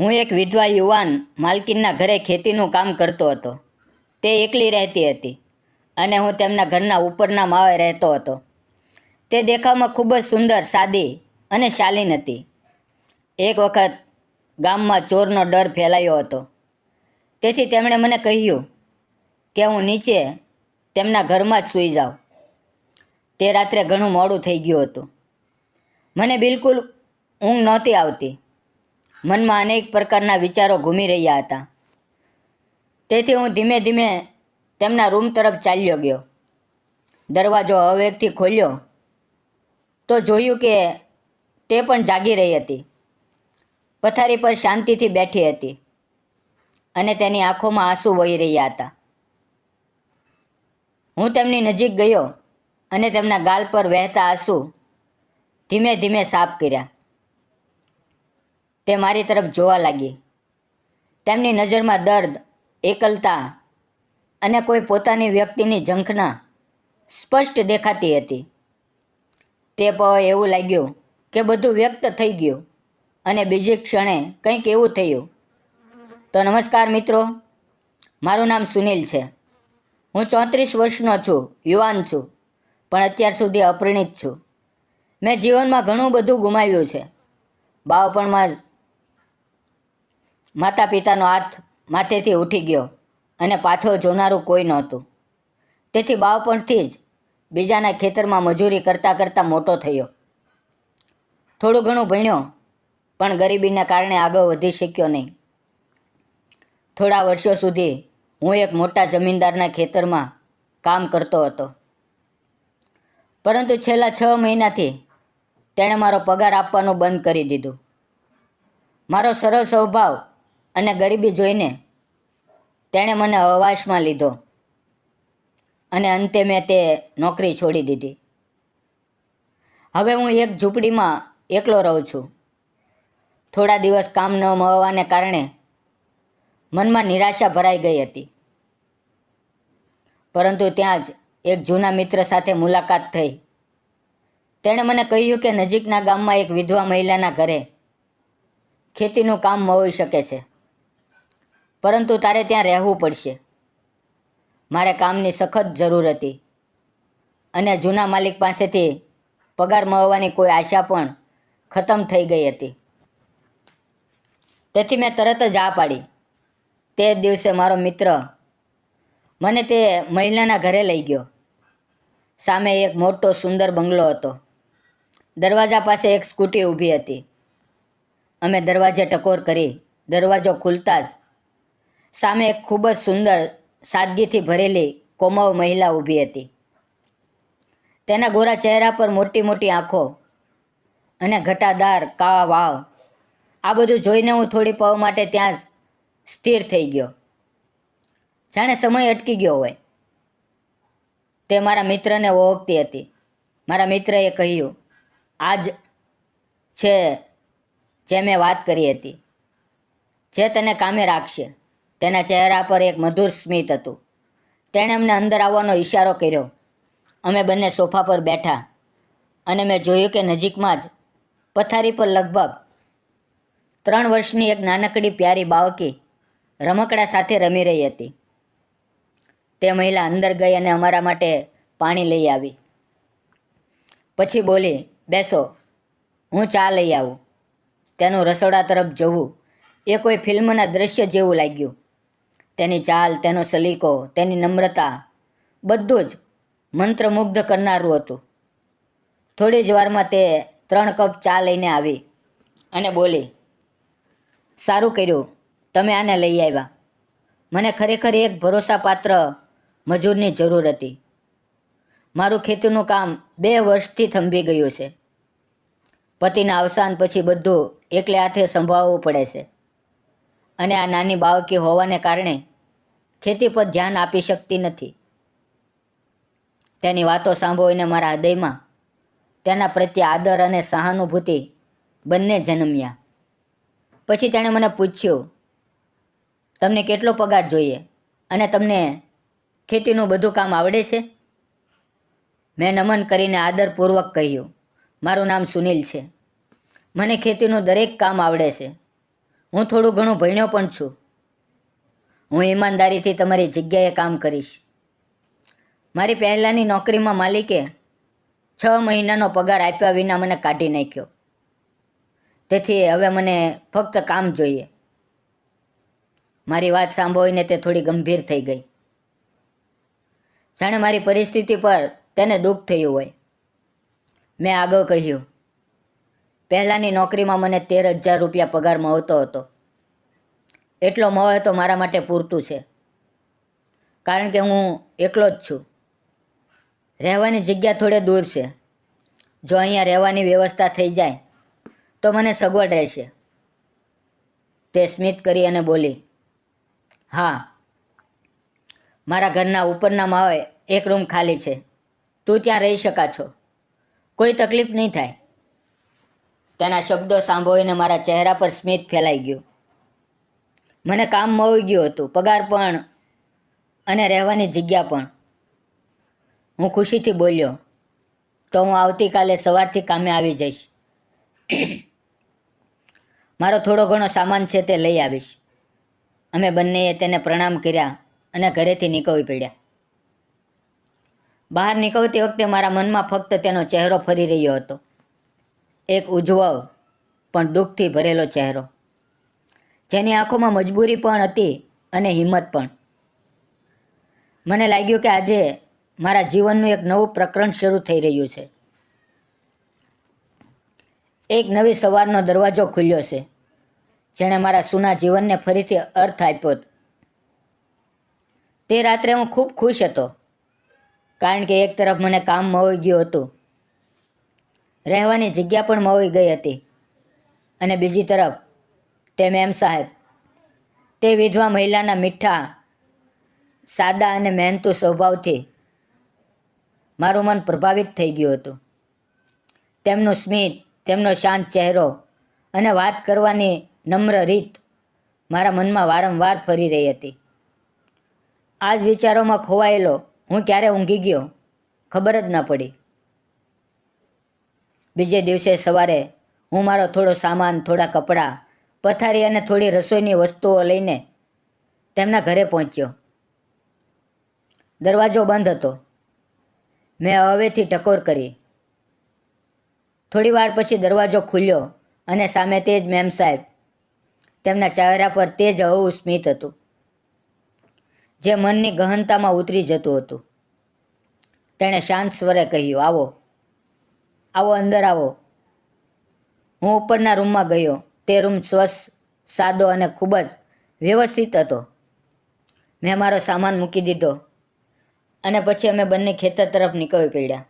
હું એક વિધવા યુવાન માલકીનના ઘરે ખેતીનું કામ કરતો હતો. તે એકલી રહેતી હતી અને હું તેમના ઘરના ઉપરના માળે રહેતો હતો. તે દેખાવમાં ખૂબ જ સુંદર, સાદી અને શાલીન હતી. એક વખત ગામમાં ચોરનો ડર ફેલાયો હતો. તેથી તેમણે મને કહ્યું કે હું નીચે તેમના ઘરમાં જ સૂઈ જાઉં. તે રાત્રે ઘણું મોડું થઈ ગયું હતું. મને બિલકુલ ઊંઘ નહોતી આવતી. મનમાં અનેક પ્રકારના વિચારો ઘૂમી રહ્યા હતા. તેથી હું ધીમે ધીમે તેમના રૂમ તરફ ચાલ્યો ગયો. દરવાજો હવેકથી ખોલ્યો તો જોયું કે તે પણ જાગી રહી હતી. પથારી પર શાંતિથી બેઠી હતી અને તેની આંખોમાં આંસુ વહી રહ્યા હતા. હું તેમની નજીક ગયો અને તેમના ગાલ પર વહેતા આંસુ ધીમે ધીમે સાફ કર્યા. તે મારી તરફ જોવા લાગી. તેમની નજરમાં દર્દ, એકલતા અને કોઈ પોતાની વ્યક્તિની ઝંખના સ્પષ્ટ દેખાતી હતી. તે પવે એવું લાગ્યું કે બધું વ્યક્ત થઈ ગયું અને બીજી ક્ષણે કંઈક એવું થયું. તો નમસ્કાર મિત્રો, મારું નામ સુનિલ છે. હું ચોત્રીસ વર્ષનો છું, યુવાન છું, પણ અત્યાર સુધી અપરિણિત છું. મેં જીવનમાં ઘણું બધું ગુમાવ્યું છે. બાળપણમાં માતા પિતાનો હાથ માથેથી ઉઠી ગયો અને પાછો જોનારું કોઈ નહોતું. તેથી બાળપણથી જ બીજાના ખેતરમાં મજૂરી કરતાં કરતાં મોટો થયો. થોડું ઘણું ભણ્યો, પણ ગરીબીના કારણે આગળ વધી શક્યો નહીં. થોડા વર્ષો સુધી હું એક મોટા જમીનદારના ખેતરમાં કામ કરતો હતો. પરંતુ છેલ્લા છ મહિનાથી તેણે મારો પગાર આપવાનું બંધ કરી દીધું. મારો સરળ સ્વભાવ અને ગરીબી જોઈને તેણે મને હવાશમાં લીધો. અને અંતે મેં તે નોકરી છોડી દીધી. હવે હું એક ઝૂંપડીમાં એકલો રહું છું. થોડા દિવસ કામ ન મળવાને કારણે મનમાં નિરાશા ભરાઈ ગઈ હતી. પરંતુ ત્યાં જ એક જૂના મિત્ર સાથે મુલાકાત થઈ. તેણે મને કહ્યું કે નજીકના ગામમાં એક વિધવા મહિલાના ઘરે ખેતીનું કામ મળી શકે છે. પરંતુ તારે ત્યાં રહેવું પડશે. મારે કામની સખત જરૂર હતી. અને જૂના માલિક પાસેથી પગાર મળવાની કોઈ આશા પણ ખતમ થઈ ગઈ હતી. તેથી મેં તરત જ આ પાડી. તે દિવસે મારો મિત્ર મને તે મહિલાના ઘરે લઈ ગયો. સામે એક મોટો સુંદર બંગલો હતો. દરવાજા પાસે એક સ્કૂટી ઊભી હતી. અમે દરવાજે ટકોર કરી દરવાજો ખુલતા જ સામે એક ખૂબ જ સુંદર સાદગીથી ભરેલી કોમળ મહિલા ઊભી હતી. તેના ગોરા ચહેરા પર મોટી મોટી આંખો અને ઘટાદાર કાવા વાવ આ બધું જોઈને હું થોડી પવ માટે ત્યાં સ્થિર થઈ ગયો. જાણે સમય અટકી ગયો હોય. તે મારા મિત્રને ઓળખતી હતી. મારા મિત્રએ કહ્યું, આજ છે જે મેં વાત કરી હતી. જે તને કામે રાખશે. તેના ચહેરા પર એક મધુર સ્મિત હતું. તેણે અમને અંદર આવવાનો ઈશારો કર્યો. અમે બંને સોફા પર બેઠા અને મેં જોયું કે નજીકમાં જ પથારી પર લગભગ ત્રણ વર્ષની એક નાનકડી પ્યારી બાળકી રમકડા સાથે રમી રહી હતી. તે મહિલા અંદર ગઈ અને અમારા માટે પાણી લઈ આવી. પછી બોલી, બેસો, હું ચા લઈ આવું. તેનું રસોડા તરફ જવું એ કોઈ ફિલ્મના દ્રશ્ય જેવું લાગ્યું. તેની ચાલ, તેનો સલીકો, તેની નમ્રતા, બધું જ મંત્રમુગ્ધ કરનારું હતું. થોડી જ વારમાં તે ત્રણ કપ ચા લઈને આવી અને બોલી, સારું કર્યું, તમે આને લઈ આવ્યા. મને ખરેખર એક ભરોસાપાત્ર મજૂરની જરૂર હતી. મારું ખેતીનું કામ બે વર્ષથી થંભી ગયું છે. પતિના અવસાન પછી બધું એકલે હાથે સંભાળવું પડે છે. અને આ નાની બાળકી હોવાને કારણે ખેતી પર ધ્યાન આપી શકતી નથી. તેની વાતો સાંભળીને મારા હૃદયમાં તેના પ્રત્યે આદર અને સહાનુભૂતિ બંને જન્મ્યા. પછી તેણે મને પૂછ્યું, તમને કેટલો પગાર જોઈએ અને તમને ખેતીનું બધું કામ આવડે છે? મેં નમન કરીને આદરપૂર્વક કહ્યું, મારું નામ સુનિલ છે. મને ખેતીનું દરેક કામ આવડે છે. હું થોડું ઘણું ભણ્યો પણ છું. હું ઈમાનદારીથી તમારી જગ્યાએ કામ કરીશ. મારી પહેલાંની નોકરીમાં માલિકે છ મહિનાનો પગાર આપ્યા વિના મને કાઢી નાખ્યો. તેથી હવે મને ફક્ત કામ જોઈએ. મારી વાત સાંભળીને તે થોડી ગંભીર થઈ ગઈ. જાણે મારી પરિસ્થિતિ પર તેને દુઃખ થયું હોય. મેં આગળ કહ્યું પહેલાંની નોકરીમાં મને તેર હજાર રૂપિયા પગાર મળતો હતો. એટલો મળે તો મારા માટે પૂરતું છે. કારણ કે હું એકલો જ છું. રહેવાની જગ્યા થોડે દૂર છે. જો અહીંયા રહેવાની વ્યવસ્થા થઈ જાય, તો મને સગવડ રહેશે. તે સ્મિત કરી અને બોલી, હા, મારા ઘરના ઉપરના માળે એક રૂમ ખાલી છે. તું ત્યાં રહી શકા છો. કોઈ તકલીફ નહીં થાય. તેના શબ્દો સાંભળીને મારા ચહેરા પર સ્મિત ફેલાઈ ગયું. મને કામ મળી ગયું હતું, પગાર પણ અને રહેવાની જગ્યા પણ. હું ખુશીથી બોલ્યો, તો હું આવતીકાલે સવારથી કામે આવી જઈશ. મારો થોડો ઘણો સામાન છે તે લઈ આવીશ. અમે બંનેએ તેને પ્રણામ કર્યા અને ઘરેથી નીકળવી પડ્યા. બહાર નીકળતી વખતે મારા મનમાં ફક્ત તેનો ચહેરો ફરી રહ્યો હતો. એક ઉજ્જવળ પણ દુઃખથી ભરેલો ચહેરો. જેની આંખોમાં મજબૂરી પણ હતી અને હિંમત પણ. મને લાગ્યું કે આજે મારા જીવનનું એક નવું પ્રકરણ શરૂ થઈ રહ્યું છે. એક નવી સવારનો દરવાજો ખુલ્યો છે, જેણે મારા સૂના જીવનને ફરીથી અર્થ આપ્યો તે રાત્રે હું ખૂબ ખુશ હતો, કારણ કે એક તરફ મને કામ મળી ગયું હતું રહેવાની જગ્યા પણ મળી ગઈ હતી. અને બીજી તરફ તે મેમ સાહેબ, તે વિધવા મહિલાના મીઠા, સાદા અને મહેનતુ સ્વભાવથી મારું મન પ્રભાવિત થઈ ગયું હતું. તેમનું સ્મિત, તેમનો શાંત ચહેરો અને વાત કરવાની નમ્ર રીત મારા મનમાં વારંવાર ફરી રહી હતી. આ જ વિચારોમાં ખોવાયેલો હું ક્યારે ઊંઘી ગયો ખબર જ ન પડી. બીજે દિવસે સવારે હું મારો થોડો સામાન, થોડા કપડાં, પથારી અને થોડી રસોઈની વસ્તુઓ લઈને તેમના ઘરે પહોંચ્યો. દરવાજો બંધ હતો. મેં હવેથી ટકોર કરી. થોડી વાર પછી દરવાજો ખુલ્યો અને સામે તે જ મેમ સાહેબ તેમના ચહેરા પર તે જ હવું સ્મિત હતું, જે મનની ગહનતામાં ઉતરી જતું હતું. તેણે શાંત સ્વરે કહ્યું, આવો. આવો, અંદર આવો. હું ઉપરના રૂમમાં ગયો. તે રૂમ સ્વચ્છ સાદો અને ખૂબ જ વ્યવસ્થિત હતો. મેં મારો સામાન મૂકી દીધો અને પછી અમે બંને ખેતર તરફ નીકળી પડ્યા.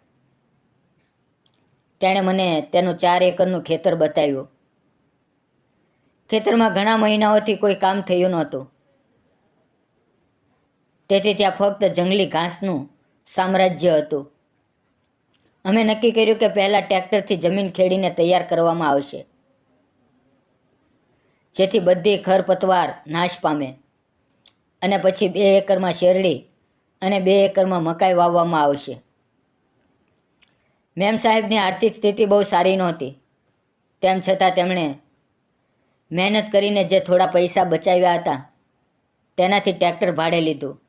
તેણે મને તેનું ચાર એકરનું ખેતર બતાવ્યું. ખેતરમાં ઘણા મહિનાઓથી કોઈ કામ થયું નહોતું. તેથી ત્યાં ફક્ત જંગલી ઘાસનું સામ્રાજ્ય હતું. અમે નક્કી કર્યું કે પહેલાં ટ્રેક્ટરથી જમીન ખેડીને તૈયાર કરવામાં આવશે. જેથી બધી ખરપતવાર નાશ પામે. અને પછી બે એકરમાં શેરડી અને બે એકરમાં મકાઈ વાવવામાં આવશે. મેમ સાહેબની આર્થિક સ્થિતિ બહુ સારી નહોતી. તેમ છતાં તેમણે મહેનત કરીને જે થોડા પૈસા બચાવ્યા હતા, તેનાથી ટ્રેક્ટર ભાડે લીધું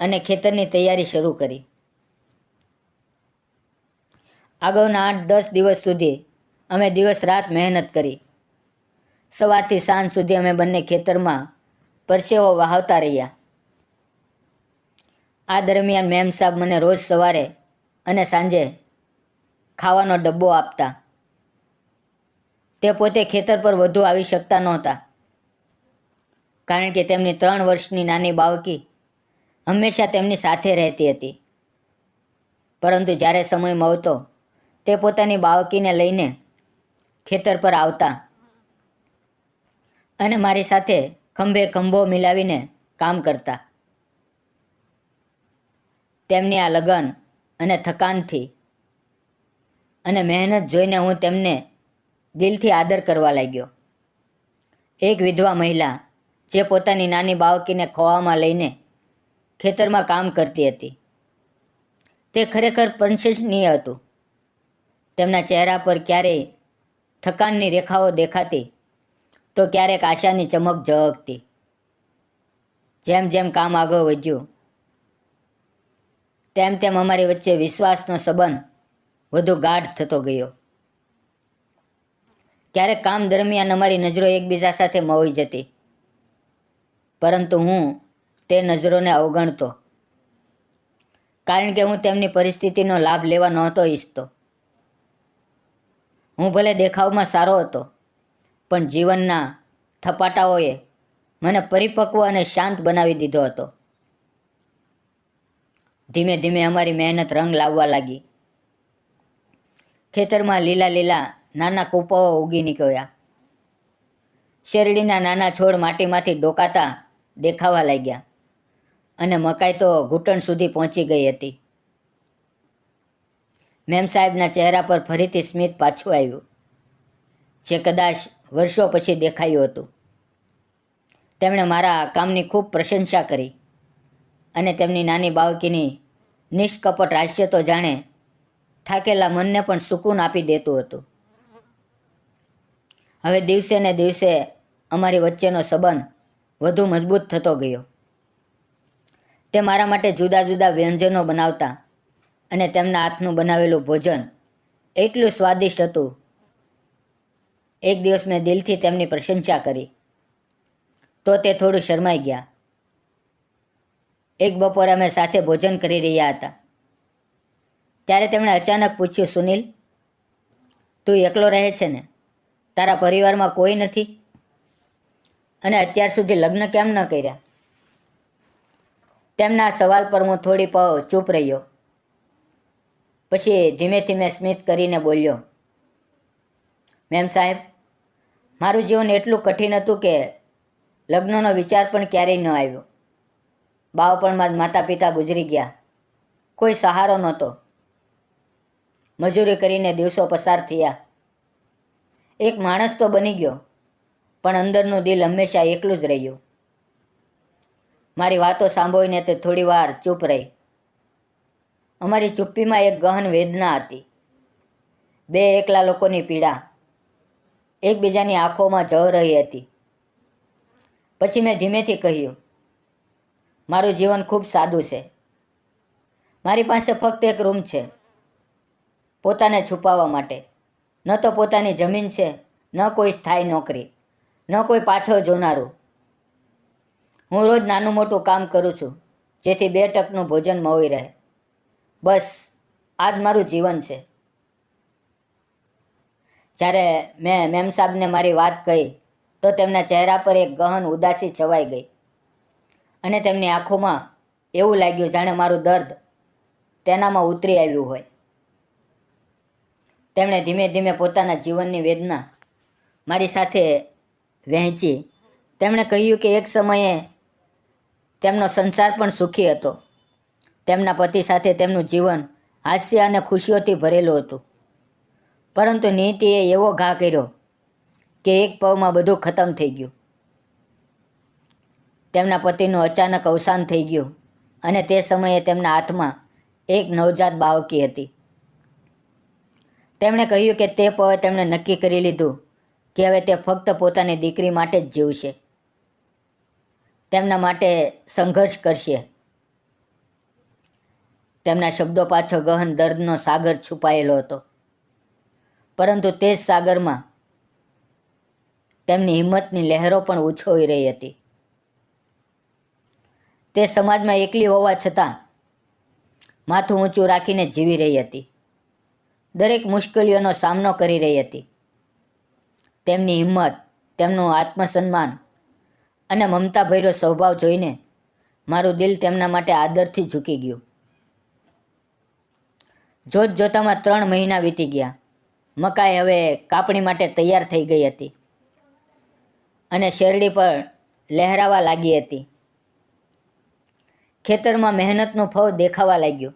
અને ખેતરની તૈયારી શરૂ કરી. આગળના આઠ દસ દિવસ સુધી અમે દિવસ રાત મહેનત કરી. સવારથી સાંજ સુધી અમે બંને ખેતરમાં પરસેવો વહાવતા રહ્યા. આ દરમિયાન મેમ સાહેબ મને રોજ સવારે અને સાંજે ખાવાનો ડબ્બો આપતા. તે પોતે ખેતર પર વધુ આવી શકતા નહોતા. કારણ કે તેમની ત્રણ વર્ષની નાની બાળકી હંમેશા તેમની સાથે રહેતી હતી. પરંતુ જ્યારે સમય મળતો તે પોતાની બાળકીને લઈને ખેતર પર આવતા. અને મારી સાથે ખંભે ખંભો મિલાવીને કામ કરતા. તેમની આ લગન અને થકાનથી અને મહેનત જોઈને હું તેમને દિલથી આદર કરવા લાગ્યો. એક વિધવા મહિલા જે પોતાની નાની બાળકીને ખોવામાં લઈને ખેતરમાં કામ કરતી હતી. તે ખરેખર પ્રશંસનીય હતું. તેમના ચહેરા પર ક્યારેય થકાનની રેખાઓ દેખાતી, તો ક્યારેક આશાની ચમક ઝળકતી. જેમ જેમ કામ આગળ વધ્યું, તેમ તેમ અમારી વચ્ચે વિશ્વાસનો સંબંધ વધુ ગાઢ થતો ગયો. ક્યારેક કામ દરમિયાન અમારી નજરો એકબીજા સાથે મળી જતી, પરંતુ હું તે નજરોને અવગણતો. કારણ કે હું તેમની પરિસ્થિતિનો લાભ લેવા નહોતો ઈચ્છતો. હું ભલે દેખાવમાં સારો હતો, પણ જીવનના થપાટાઓએ મને પરિપક્વ અને શાંત બનાવી દીધો હતો. ધીમે ધીમે અમારી મહેનત રંગ લાવવા લાગી. ખેતરમાં લીલા લીલા નાના કૂપાઓ ઉગી નીકળ્યા. શેરડીના નાના છોડ માટીમાંથી ડોકાતા દેખાવા લાગ્યા અને મકાઈ તો ઘૂંટણ સુધી પહોંચી ગઈ હતી. મેમ સાહેબના ચહેરા પર ફરીથી સ્મિત પાછું આવ્યું. જે કદાચ વર્ષો પછી દેખાયું હતું. તેમણે મારા કામની ખૂબ પ્રશંસા કરી અને તેમની નાની બાળકીની નિષ્કપટ હાસ્ય તો જાણે થાકેલા મનને પણ સુકૂન આપી દેતું હતું. હવે દિવસે ને દિવસે અમારી વચ્ચેનો સંબંધ વધુ મજબૂત થતો ગયો. તે મારા માટે જુદા જુદા વ્યંજનો બનાવતા અને તેમના હાથનું બનાવેલું ભોજન એટલું સ્વાદિષ્ટ હતું. એક દિવસ મેં દિલથી તેમની પ્રશંસા કરી. તો તે થોડું શરમાઈ ગયા. એક બપોરે અમે સાથે ભોજન કરી રહ્યા હતા. ત્યારે તેમણે અચાનક પૂછ્યું, સુનિલ, તું એકલો રહે છે ને? તારા પરિવારમાં કોઈ નથી? અને અત્યાર સુધી લગ્ન કેમ ન કર્યા? તેમના સવાલ પર હું થોડી પ, ચૂપ રહ્યો. પછી ધીમે ધીમે સ્મિત કરીને બોલ્યો, મેમ સાહેબ, મારું જીવન એટલું કઠિન હતું કે લગ્નનો વિચાર પણ ક્યારેય ન આવ્યો. બાળપણમાં જ માતા પિતા ગુજરી ગયા. કોઈ સહારો નહોતો. મજૂરી કરીને દિવસો પસાર થયા. એક માણસ તો બની ગયો, પણ અંદરનું દિલ હંમેશા એકલું જ રહ્યું. મારી વાતો સાંભળીને તે થોડી વાર ચૂપ રહી. અમારી ચુપ્પીમાં એક ગહન વેદના હતી. બે એકલા લોકોની પીડા. એકબીજાની આંખોમાં જવ રહી હતી. પછી મેં ધીમેથી કહ્યું, મારું જીવન ખૂબ સાદું છે. મારી પાસે ફક્ત એક રૂમ છે, પોતાને છુપાવવા માટે. ન તો પોતાની જમીન છે, ન કોઈ સ્થાયી નોકરી, ન કોઈ પાછળ જોનારું. હું રોજ નાનું મોટું કામ કરું છું, જેથી બે ટકનું ભોજન મળી રહે. બસ આ જ મારું જીવન છે. જ્યારે મેં મેમ સાહેબને મારી વાત કહી, તો તેમના ચહેરા પર એક ગહન ઉદાસી છવાઈ ગઈ. અને તેમની આંખોમાં એવું લાગ્યું જાણે મારું દર્દ તેનામાં ઉતરી આવ્યું હોય. તેમણે ધીમે ધીમે પોતાના જીવનની વેદના મારી સાથે વહેંચી. તેમણે કહ્યું કે એક સમયે તેમનો સંસાર પણ સુખી હતો. તેમના પતિ સાથે તેમનું જીવન હાસ્ય અને ખુશીઓથી ભરેલું હતું. પરંતુ નીતિએ એવો ઘા કર્યો કે એક પવમાં બધું ખતમ થઈ ગયું. તેમના પતિનું અચાનક અવસાન થઈ ગયું અને તે સમયે તેમના હાથમાં એક નવજાત બાળકી હતી. તેમણે કહ્યું કે તે પવે તેમણે નક્કી કરી લીધું કે હવે તે ફક્ત પોતાની દીકરી માટે જ જીવશે. તેમના માટે સંઘર્ષ કરશે. તેમના શબ્દો પાછળ ગહન દર્દનો સાગર છુપાયેલો હતો. પરંતુ તે જ સાગરમાં તેમની હિંમતની લહેરો પણ ઉછોઈ રહી હતી. તે સમાજમાં એકલી હોવા છતાં માથું ઊંચું રાખીને જીવી રહી હતી. દરેક મુશ્કેલીઓનો સામનો કરી રહી હતી. તેમની હિંમત, તેમનું આત્મસન્માન અને મમતાભર્યો સ્વભાવ જોઈને મારું દિલ તેમના માટે આદરથી ઝૂકી ગયું. જોત જોતામાં ત્રણ મહિના વીતી ગયા. મકાઈ હવે કાપણી માટે તૈયાર થઈ ગઈ હતી. અને શેરડી પર લહેરાવા લાગી હતી. ખેતરમાં મહેનતનું ફળ દેખાવા લાગ્યું.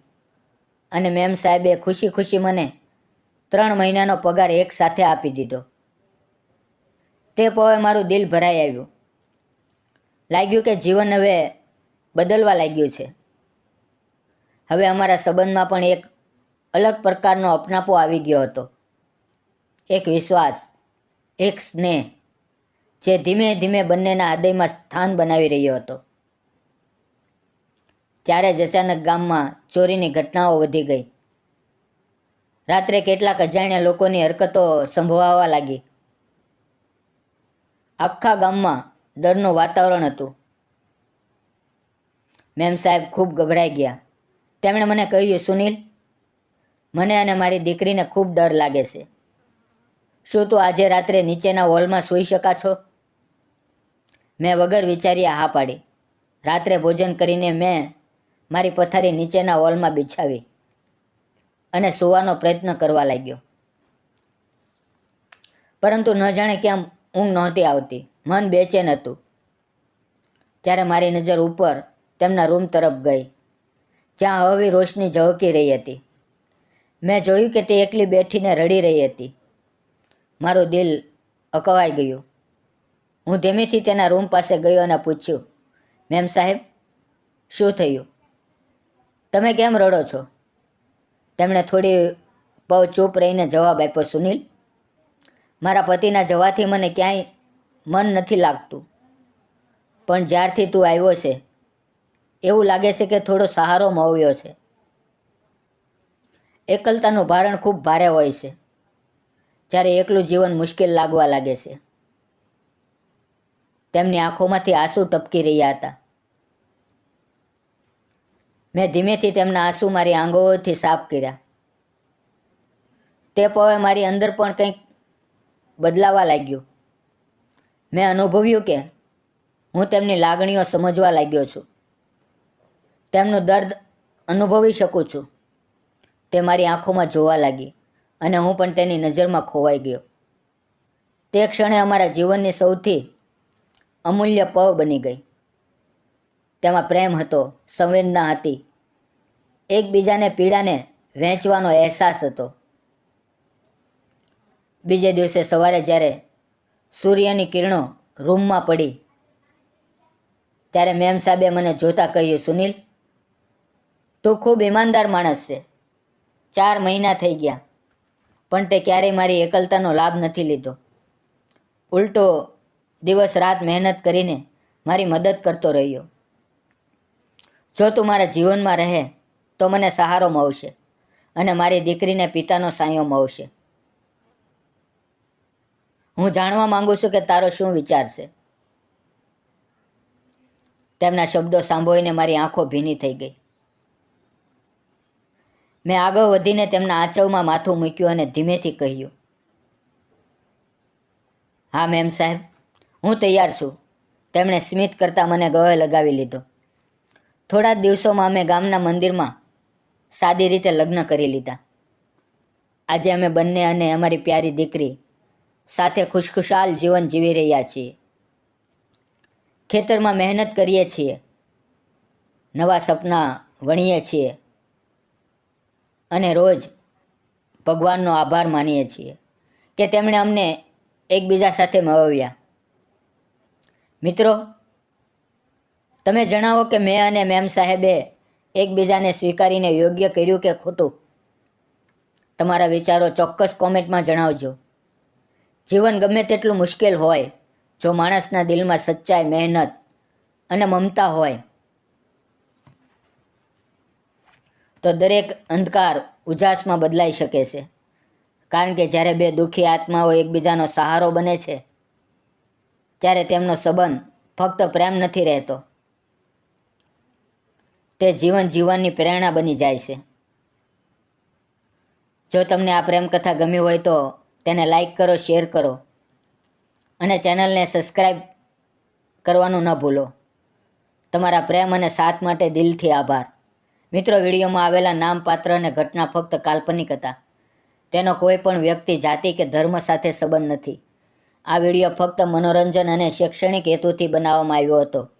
અને મેમ સાહેબે ખુશી ખુશી મને ત્રણ મહિનાનો પગાર એક સાથે આપી દીધો. તે પવે મારું દિલ ભરાઈ આવ્યું. લાગ્યું કે જીવન હવે બદલવા લાગ્યું છે. હવે અમારા સંબંધમાં પણ એક અલગ પ્રકારનો અપનાપો આવી ગયો હતો. એક વિશ્વાસ, એક સ્નેહ, જે ધીમે ધીમે બંનેના હૃદયમાં સ્થાન બનાવી રહ્યો હતો. ત્યારે જ અચાનક ગામમાં ચોરીની ઘટનાઓ વધી ગઈ. રાત્રે કેટલાક અજાણ્યા લોકોની હરકતો સંભવાવા લાગી. આખા ગામમાં ડરનું વાતાવરણ હતું. મેમ સાહેબ ખૂબ ગભરાઈ ગયા. તેમણે મને કહ્યું, સુનિલ મને અને મારી દીકરીને ખૂબ ડર લાગે છે. શું તું આજે રાત્રે નીચેના હોલમાં સૂઈ શકા છો? મેં વગર વિચાર્યા હા પાડી. રાત્રે ભોજન કરીને મેં મારી પથારી નીચેના હોલમાં બિછાવી અને સૂવાનો પ્રયત્ન કરવા લાગ્યો. પરંતુ ન જાણે કેમ ઊંઘ નહોતી આવતી. મન બેચેન હતું. ત્યારે મારી નજર ઉપર તેમના રૂમ તરફ ગઈ, જ્યાં હળવી રોશની ઝળકી રહી હતી. મેં જોયું કે તે એકલી બેઠીને રડી રહી હતી. મારું દિલ અકવાઈ ગયું. હું ધીમેથી તેના રૂમ પાસે ગયો અને પૂછ્યું, મેમ સાહેબ, શું થયું? તમે કેમ રડો છો? તેમણે થોડી બહુ ચૂપ રહીને જવાબ આપ્યો, સુનિલ, મારા પતિના જવાથી મને ક્યાંય મન નથી લાગતું. પણ જ્યારથી તું આવ્યો છે, એવું લાગે છે કે થોડો સહારો મળ્યો છે. એકલતાનું ભારણ ખૂબ ભારે હોય છે. જ્યારે એકલું જીવન મુશ્કેલ લાગવા લાગે છે. તેમની આંખોમાંથી આંસુ ટપકી રહ્યા હતા. મેં ધીમેથી તેમના આંસુ મારી આંગોથી સાફ કર્યા. તે પવે મારી અંદર પણ કંઈક બદલાવા લાગ્યું. મેં અનુભવ્યું કે હું તેમની લાગણીઓ સમજવા લાગ્યો છું. તેમનું દર્દ અનુભવી શકું છું. તે મારી આંખોમાં જોવા લાગી અને હું પણ તેની નજરમાં ખોવાઈ ગયો. તે ક્ષણે અમારા જીવનની સૌથી અમૂલ્ય પવ બની ગઈ. તેમાં પ્રેમ હતો, સંવેદના હતી, એકબીજાને પીડાને વહેંચવાનો અહેસાસ હતો. બીજે દિવસે સવારે જ્યારે સૂર્યની કિરણો રૂમમાં પડી, ત્યારે મેમ સાહેબે મને જોતા કહ્યું, સુનિલ, તું ખૂબ ઈમાનદાર માણસ છે. ચાર મહિના થઈ ગયા. પણ તે ક્યારેય મારી એકલતાનો લાભ નથી લીધો. ઉલટો દિવસ રાત મહેનત કરીને મારી મદદ કરતો રહ્યો. જો તું મારા જીવનમાં રહે, તો મને સહારો મળશે અને મારી દીકરીને પિતાનો સાયો મળશે. હું જાણવા માંગુ છું કે તારો શું વિચાર છે? તેમના શબ્દો સાંભળીને મારી આંખો ભીની થઈ ગઈ. મેં આગળ વધીને તેમના આંચવમાં માથું મૂક્યું અને ધીમેથી કહ્યું, હા મેમ સાહેબ, હું તૈયાર છું. તેમણે સ્મિત કરતાં મને ગળે લગાવી લીધો. થોડા જ દિવસોમાં અમે ગામના મંદિરમાં સાદી રીતે લગ્ન કરી લીધા. આજે અમે બંને અને અમારી પ્યારી દીકરી સાથે ખુશખુશાલ જીવન જીવી રહ્યા છીએ. ખેતરમાં મહેનત કરીએ છીએ, નવા સપના વણીએ છીએ અને રોજ ભગવાનનો આભાર માનીએ છીએ કે તેમણે અમને એકબીજા સાથે મળવ્યા. મિત્રો, તમે જણાવો કે મેં અને મેમ સાહેબે એકબીજાને સ્વીકારીને યોગ્ય કર્યું કે ખોટું? તમારા વિચારો ચોક્કસ કોમેન્ટમાં જણાવજો. જીવન ગમે તેટલું મુશ્કેલ હોય, જો માણસના દિલમાં સચ્ચાઈ, મહેનત અને મમતા હોય તો દરેક અંધકાર ઉજાસમાં બદલાઈ શકે છે. કારણ કે જ્યારે બે દુઃખી આત્માઓ એકબીજાનો સહારો બને છે, ત્યારે તેમનો સંબંધ ફક્ત પ્રેમ નથી રહેતો. તે જીવન જીવનની પ્રેરણા બની જાય છે. જો તમને આ પ્રેમ કથા ગમી હોય તો તેને લાઈક કરો, શેર કરો અને ચેનલને સબસ્ક્રાઈબ કરવાનું ન ભૂલો. તમારા પ્રેમ અને સાથ માટે દિલથી આભાર. મિત્રો વિડીયોમાં આવેલા નામ પાત્ર અને ઘટના ફક્ત કાલ્પનિક હતા. તેનો કોઈ પણ વ્યક્તિ, જાતિ કે ધર્મ સાથે સંબંધ નથી. આ વીડિયો ફક્ત મનોરંજન અને શૈક્ષણિક હેતુથી બનાવવામાં આવ્યો હતો.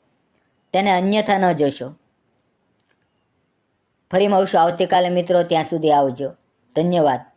તેને અન્યથા ન જોશો. ફરી મળશું આવતીકાલે મિત્રો, ત્યાં સુધી આવજો. ધન્યવાદ.